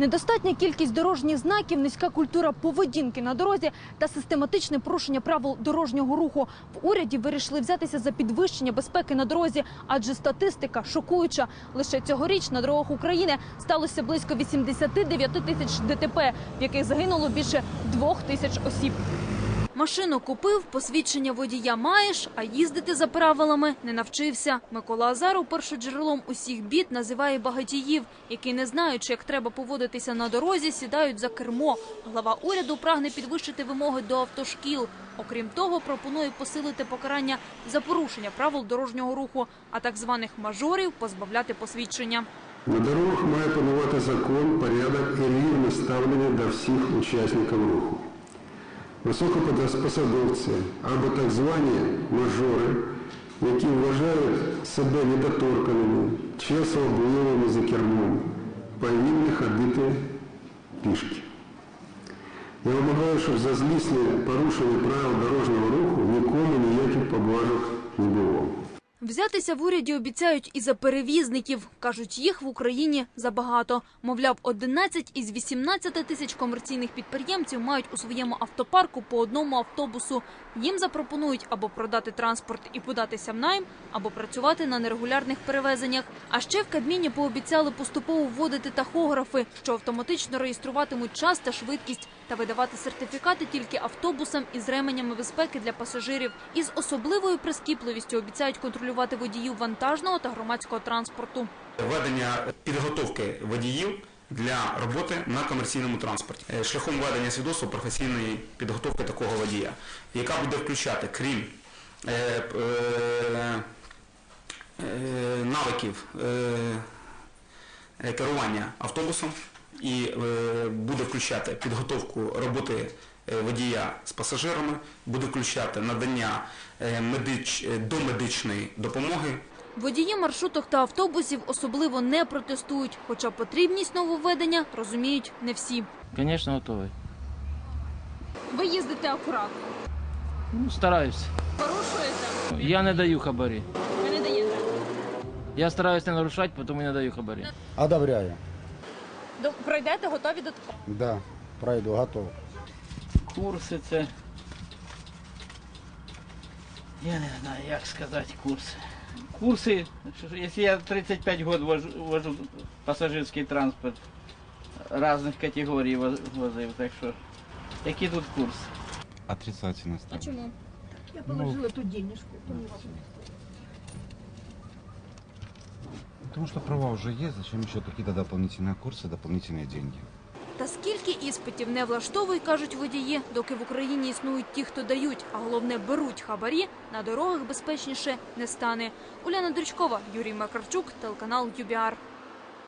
Недостатня кількість дорожніх знаків, низька культура поведінки на дорозі та систематичне порушення правил дорожнього руху. В уряді вирішили взятися за підвищення безпеки на дорозі, адже статистика шокуюча. Лише цьогоріч на дорогах України сталося близько 89 тисяч ДТП, в яких загинуло більше двох тисяч осіб. Машину купив, посвідчення водія маєш, а їздити за правилами не навчився. Микола Азаров першоджерелом усіх бід називає багатіїв, які не знаючи, як треба поводитися на дорозі, сідають за кермо. Глава уряду прагне підвищити вимоги до автошкіл. Окрім того, пропонує посилити покарання за порушення правил дорожнього руху, а так званих мажорів позбавляти посвідчення. На дорогах має панувати закон, порядок і рівність ставлення до всіх учасників руху. Високопосадовці або так звані мажори, які вважають себе недоторканими чи особливими за кермом, повинні ходити пішки. Я вимагаю, щоб за злісне порушення правил дорожнього руху Взятися в уряді обіцяють і за перевізників. Кажуть, їх в Україні забагато. Мовляв, 11 із 18 тисяч комерційних підприємців мають у своєму автопарку по одному автобусу. Їм запропонують або продати транспорт і податися в найм, або працювати на нерегулярних перевезеннях. А ще в Кабміні пообіцяли поступово вводити тахографи, що автоматично реєструватимуть час та швидкість та видавати сертифікати тільки автобусам із ременями безпеки для пасажирів. Із особливою прискіпливістю обіцяють контролювати водіїв вантажного та громадського транспорту. Введення підготовки водіїв для роботи на комерційному транспорті Е, шляхом введення свідоцтва професійної підготовки такого водія, яка буде включати, крім е, е, навиків керування автобусом, і е, буде включати підготовку роботи е, водія з пасажирами, буде включати надання е, медич, домедичної допомоги Водії маршруток та автобусів особливо не протестують, хоча потрібність нововведення розуміють не всі. Конечно, готовий. Ви їздите акуратно, Ну, стараюсь. порушуєте, Я не даю хабарі. ви не даєте. Я стараюсь не нарушати, тому не даю хабарі. Одобряю. Пройдете, готові до такого. Да, пройду, готов. Курси це. Я не знаю, як сказати курси. Курси, що- якщо я 35 років вожу, вожу пасажирський транспорт різних категорій воз- возив, так що які тут курси? Отрицательно ставлю. Чому? Потому что права уже есть, зачем еще какие-то дополнительные курсы, дополнительные деньги? Та скільки іспитів не влаштовують, кажуть водії, доки в Україні існують ті, хто дають, а головне беруть хабарі, на дорогах безпечніше не стане. Уляна Дрючкова, Юрій Макарчук, телеканал ЮБІАР.